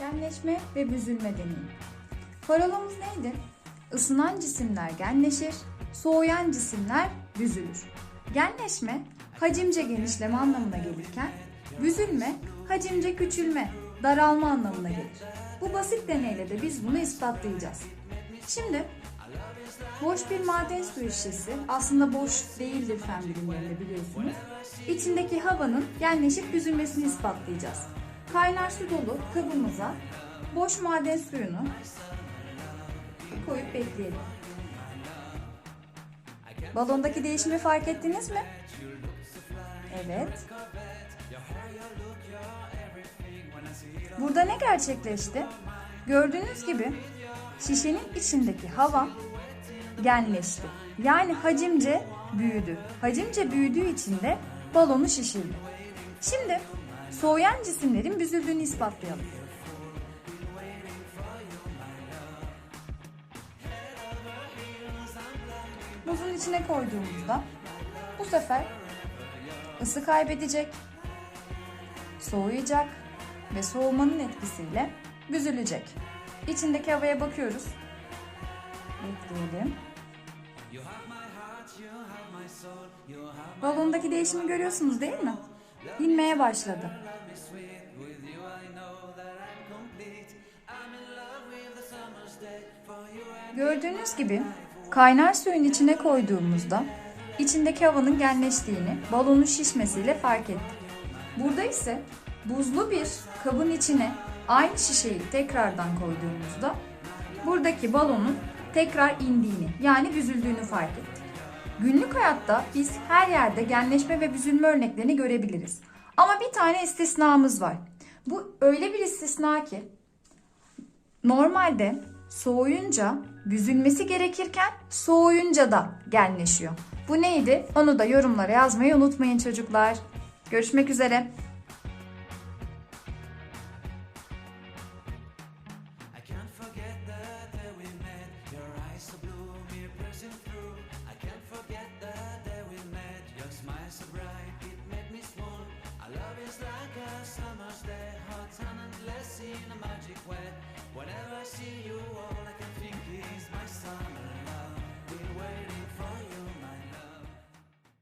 Genleşme ve büzülme deneyi. Parolamız neydi? Isınan cisimler genleşir, soğuyan cisimler büzülür. Genleşme hacimce genişleme anlamına gelirken büzülme hacimce küçülme, daralma anlamına gelir. Bu basit deneyle de biz bunu ispatlayacağız. Şimdi boş bir maden suyu şişesi aslında boş değildir fen bilimlerinde biliyorsunuz. İçindeki havanın genleşip büzülmesini ispatlayacağız. Kaynar su dolu kabımıza boş maden suyunu koyup bekleyelim. Balondaki değişimi fark ettiniz mi? Evet. Burada ne gerçekleşti? Gördüğünüz gibi şişenin içindeki hava genleşti. Yani hacimce büyüdü. Hacimce büyüdüğü için de balonu şişirdi. Şimdi soğuyan cisimlerin büzüldüğünü ispatlayalım. Buzun içine koyduğumuzda bu sefer ısı kaybedecek, soğuyacak ve soğumanın etkisiyle büzülecek. İçindeki havaya bakıyoruz. Bekleyelim. Balondaki değişimi görüyorsunuz değil mi? İnmeye başladı. Gördüğünüz gibi kaynar suyun içine koyduğumuzda içindeki havanın genleştiğini balonun şişmesiyle fark ettik. Burada ise buzlu bir kabın içine aynı şişeyi tekrardan koyduğumuzda buradaki balonun tekrar indiğini yani büzüldüğünü fark ettik. Günlük hayatta biz her yerde genleşme ve büzülme örneklerini görebiliriz. Ama bir tane istisnamız var. Bu öyle bir istisna ki normalde soğuyunca büzülmesi gerekirken soğuyunca da genleşiyor. Bu neydi? Onu da yorumlara yazmayı unutmayın çocuklar. Görüşmek üzere.